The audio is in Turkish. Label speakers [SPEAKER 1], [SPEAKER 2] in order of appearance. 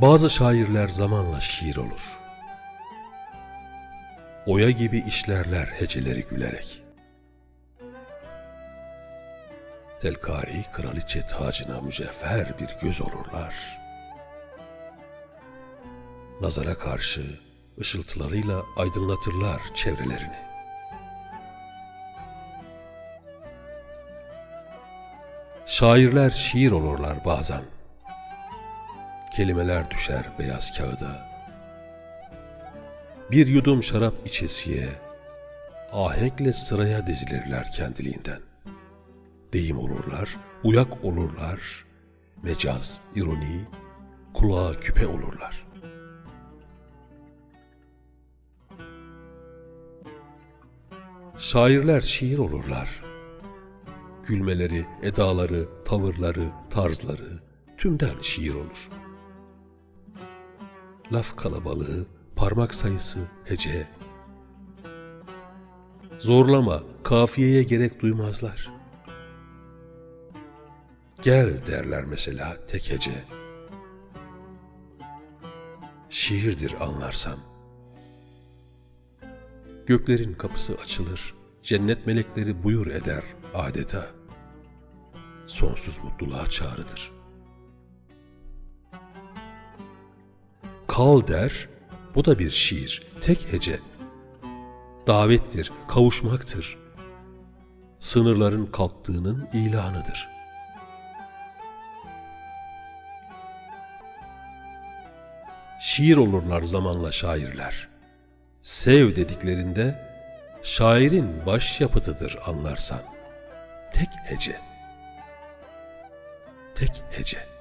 [SPEAKER 1] Bazı şairler zamanla şiir olur. Oya gibi işlerler heceleri gülerek. Telkari kraliçe tacına mücevher bir göz olurlar. Nazara karşı ışıltılarıyla aydınlatırlar çevrelerini. Şairler şiir olurlar bazen. Kelimeler düşer beyaz kağıda. Bir yudum şarap içesiye, ahenkle sıraya dizilirler kendiliğinden. Deyim olurlar, uyak olurlar, mecaz, ironi, kulağa küpe olurlar. Şairler şiir olurlar. Gülmeleri, edaları, tavırları, tarzları tümden şiir olur. Laf kalabalığı, parmak sayısı, hece. Zorlama, kafiyeye gerek duymazlar. Gel derler mesela tek hece. Şiirdir anlarsan. Göklerin kapısı açılır, cennet melekleri buyur eder adeta. Sonsuz mutluluğa çağrıdır. Kal der, bu da bir şiir, tek hece. Davettir, kavuşmaktır. Sınırların kalktığının ilanıdır. Şiir olurlar zamanla şairler. Sev dediklerinde şairin baş yapıtıdır anlarsan. Tek hece. Tek hece.